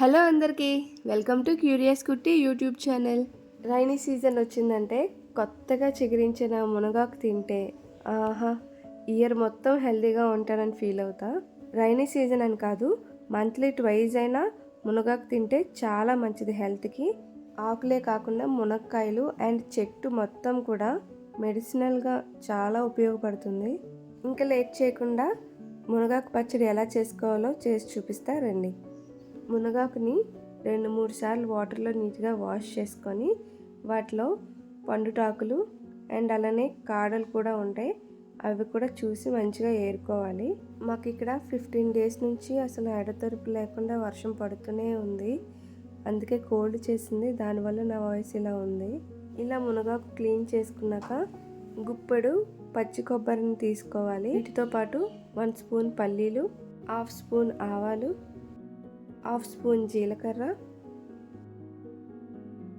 Hello అందరికీ welcome to curious Kutti YouTube channel. Rainy season వచ్చిందంటే కొత్తగా చిగురించిన మునగాకు తింటే ఆహా ఇయర్ మొత్తం హెల్తీగా ఉంటానని ఫీల్ అవుతా. రైనీ సీజన్ అని కాదు మంత్లీ ట్వైజ్ అయినా మునగాకు తింటే చాలా మంచిది హెల్త్కి. ఆకులే కాకుండా మునక్కాయలు అండ్ చెట్టు మొత్తం కూడా మెడిసినల్గా చాలా ఉపయోగపడుతుంది. ఇంకా లేట్ చేయకుండా మునగాకు పచ్చడి ఎలా చేసుకోవాలో చేసి చూపిస్తా రండి. మునగాకుని రెండు మూడు సార్లు వాటర్లో నీట్గా వాష్ చేసుకొని వాటిలో పండుటాకులు అండ్ అలానే కాడలు కూడా ఉంటాయి. అవి కూడా చూసి మంచిగా ఏరుకోవాలి. మాకు ఇక్కడ ఫిఫ్టీన్ డేస్ నుంచి అసలు ఎడతెరుపు లేకుండా వర్షం పడుతూనే ఉంది. అందుకే కోల్డ్ చేసింది. దానివల్ల నా వాయిస్ ఇలా ఉంది. ఇలా మునగాకు క్లీన్ చేసుకున్నాక గుప్పెడు పచ్చి కొబ్బరిని తీసుకోవాలి. వీటితో పాటు వన్ స్పూన్ పల్లీలు హాఫ్ స్పూన్ ఆవాలు హాఫ్ స్పూన్ జీలకర్ర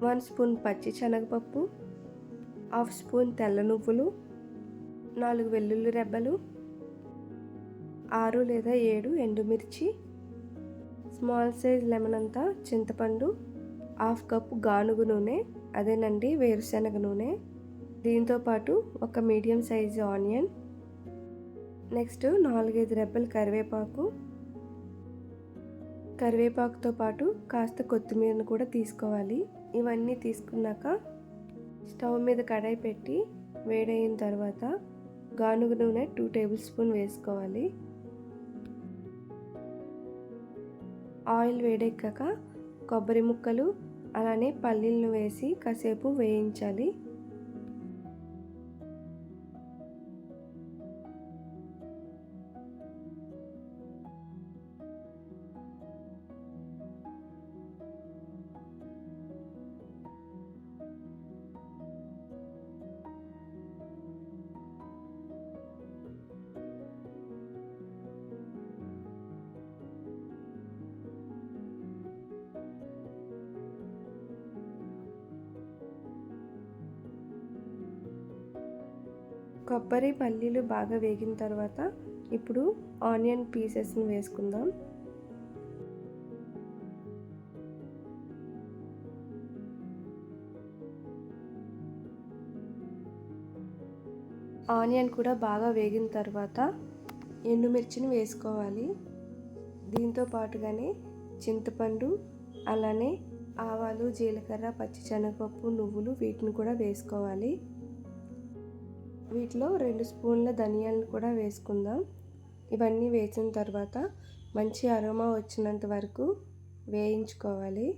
వన్ స్పూన్ పచ్చి శనగపప్పు హాఫ్ స్పూన్ తెల్ల నువ్వులు నాలుగు వెల్లుల్లి రెబ్బలు ఆరు లేదా ఏడు ఎండుమిర్చి స్మాల్ సైజ్ లెమన్ అంతా చింతపండు హాఫ్ కప్పు గానుగు నూనె అదేనండి వేరుశనగ నూనె. దీంతో పాటు ఒక మీడియం సైజు ఆనియన్ నెక్స్ట్ నాలుగైదు రెబ్బలు కరివేపాకు కరివేపాకుతో పాటు కాస్త కొత్తిమీరను కూడా తీసుకోవాలి. ఇవన్నీ తీసుకున్నాక స్టవ్ మీద కడాయి పెట్టి వేడైన తర్వాత గానుగ నూనె టూ టేబుల్ స్పూన్ వేసుకోవాలి. ఆయిల్ వేడెక్కాక కొబ్బరి ముక్కలు అలానే పల్లీలను వేసి కాసేపు వేయించాలి. కొబ్బరి పల్లీలు బాగా వేగిన తర్వాత ఇప్పుడు ఆనియన్ పీసెస్ని వేసుకుందాం. ఆనియన్ కూడా బాగా వేగిన తర్వాత ఎండుమిర్చిని వేసుకోవాలి. దీంతో పాటుగానే చింతపండు అలానే ఆవాలు జీలకర్ర పచ్చిశనగపప్పు నువ్వులు వీటిని కూడా వేసుకోవాలి. వీటిలో రెండు స్పూన్ల ధనియాలను కూడా వేసుకుందాం. ఇవన్నీ వేసిన తర్వాత మంచి అరోమా వచ్చినంత వరకు వేయించుకోవాలి.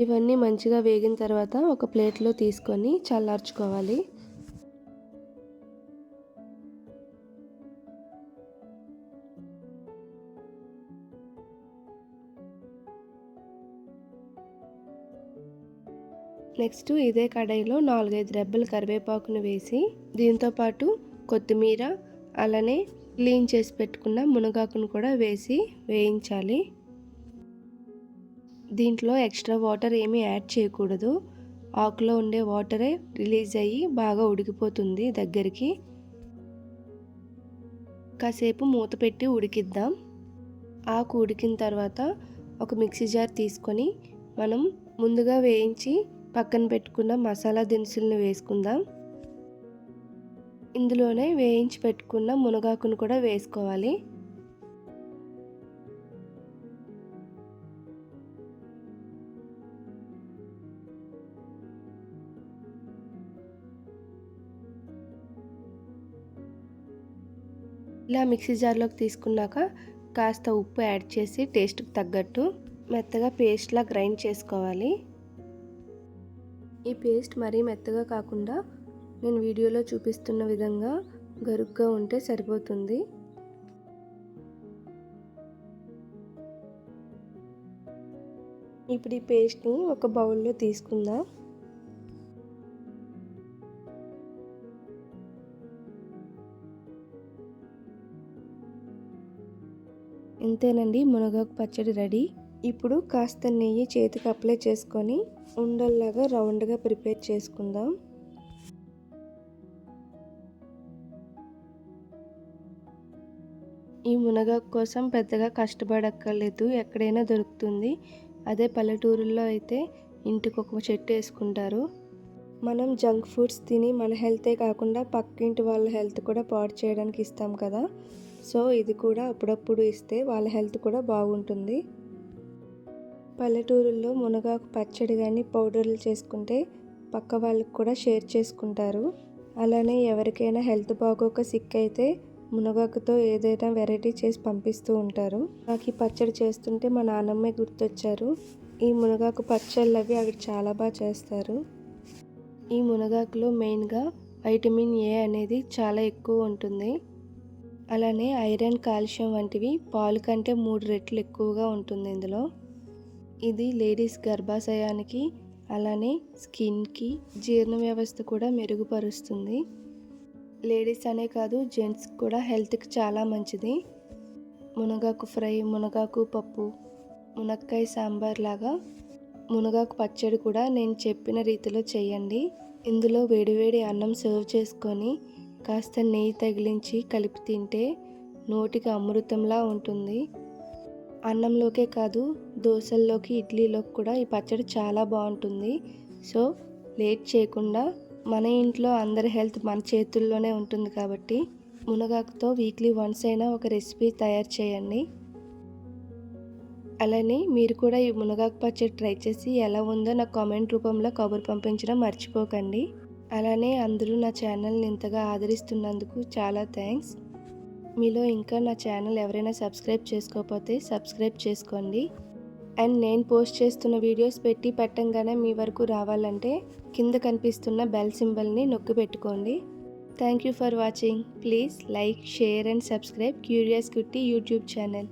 ఇవన్నీ మంచిగా వేగిన తర్వాత ఒక ప్లేట్లో తీసుకొని చల్లార్చుకోవాలి. నెక్స్ట్ ఇదే కడాయిలో నాలుగైదు రెబ్బలు కరివేపాకును వేసి దీంతోపాటు కొత్తిమీర అలానే క్లీన్ చేసి పెట్టుకున్న మునగాకును కూడా వేసి వేయించాలి. దీంట్లో ఎక్స్ట్రా వాటర్ ఏమీ యాడ్ చేయకూడదు. ఆకులో ఉండే వాటరే రిలీజ్ అయ్యి బాగా ఉడికిపోతుంది దగ్గరికి. కాసేపు మూత పెట్టి ఉడికిద్దాం. ఆకు ఉడికిన తర్వాత ఒక మిక్సీ జార్ తీసుకొని మనం ముందుగా వేయించి పక్కన పెట్టుకున్న మసాలా దినుసులను వేసుకుందాం. ఇందులోనే వేయించి పెట్టుకున్న మునగాకును కూడా వేసుకోవాలి. ఇలా మిక్సీ జార్లోకి తీసుకున్నాక కాస్త ఉప్పు యాడ్ చేసి టేస్ట్కి తగ్గట్టు మెత్తగా పేస్ట్లా గ్రైండ్ చేసుకోవాలి. ఈ పేస్ట్ మరీ మెత్తగా కాకుండా నేను వీడియోలో చూపిస్తున్న విధంగా గరుగ్గా ఉంటే సరిపోతుంది. ఇప్పుడు ఈ పేస్ట్ని ఒక బౌల్లో తీసుకుందాం. ఇంతేనండి మునగాకు పచ్చడి రెడీ. ఇప్పుడు కాస్త నెయ్యి చేతికి అప్లై చేసుకొని ఉండల్లాగా రౌండ్గా ప్రిపేర్ చేసుకుందాం. ఈ మునగాకు కోసం పెద్దగా కష్టపడక్కర్లేదు ఎక్కడైనా దొరుకుతుంది. అదే పల్లెటూరుల్లో అయితే ఇంటికి ఒక చెట్టు వేసుకుంటారు. మనం జంక్ ఫుడ్స్ తిని మన హెల్తే కాకుండా పక్కింటి వాళ్ళ హెల్త్ కూడా పాడు చేయడానికి ఇస్తాం కదా. సో ఇది కూడా అప్పుడప్పుడు ఇస్తే వాళ్ళ హెల్త్ కూడా బాగుంటుంది. పల్లెటూరుల్లో మునగాకు పచ్చడి కానీ పౌడర్లు చేసుకుంటే పక్క వాళ్ళకి కూడా షేర్ చేసుకుంటారు. అలానే ఎవరికైనా హెల్త్ బాగోక సిక్ అయితే మునగాకుతో ఏదైనా వెరైటీ చేసి పంపిస్తూ ఉంటారు. నాకు ఈ పచ్చడి చేస్తుంటే మా నాన్నమ్మే గుర్తొచ్చారు. ఈ మునగాకు పచ్చళ్ళు అవి అక్కడ చాలా బాగా చేస్తారు. ఈ మునగాకులో మెయిన్గా వైటమిన్ ఏ అనేది చాలా ఎక్కువ ఉంటుంది. అలానే ఐరన్ కాల్షియం వంటివి పాలు కంటే మూడు రెట్లు ఎక్కువగా ఉంటుంది ఇందులో. ఇది లేడీస్ గర్భాశయానికి అలానే స్కిన్కి జీర్ణ వ్యవస్థ కూడా మెరుగుపరుస్తుంది. లేడీస్ అనే కాదు జెంట్స్ కూడా హెల్త్కి చాలా మంచిది. మునగాకు ఫ్రై మునగాకు పప్పు మునక్కాయ సాంబార్ లాగా మునగాకు పచ్చడి కూడా నేను చెప్పిన రీతిలో చేయండి. ఇందులో వేడివేడి అన్నం సర్వ్ చేసుకొని కాస్త నెయ్యి తగిలించి కలిపి తింటే నోటికి అమృతంలా ఉంటుంది. అన్నంలోకే కాదు దోశల్లోకి ఇడ్లీలోకి కూడా ఈ పచ్చడి చాలా బాగుంటుంది. సో లేట్ చేయకుండా మన ఇంట్లో అందరి హెల్త్ మన చేతుల్లోనే ఉంటుంది కాబట్టి మునగాకుతో వీక్లీ వన్స్ అయినా ఒక రెసిపీ తయారు చేయండి. అలానే మీరు కూడా ఈ మునగాకు పచ్చడి ట్రై చేసి ఎలా ఉందో నాకు కామెంట్ రూపంలో కబురు పంపించడం మర్చిపోకండి. అలానే అందరూ నా ఛానల్ని ఇంతగా ఆదరిస్తున్నందుకు చాలా థ్యాంక్స్. మీలో ఇంకా నా ఛానల్ ఎవరైనా సబ్స్క్రైబ్ చేసుకోకపోతే సబ్స్క్రైబ్ చేసుకోండి. అండ్ నేను పోస్ట్ చేస్తున్న వీడియోస్ పెట్టి పెట్టంగానే మీ వరకు రావాలంటే కింద కనిపిస్తున్న బెల్ సింబల్ని నొక్కి పెట్టుకోండి. Thank you for watching please like share and subscribe curious Kutti YouTube channel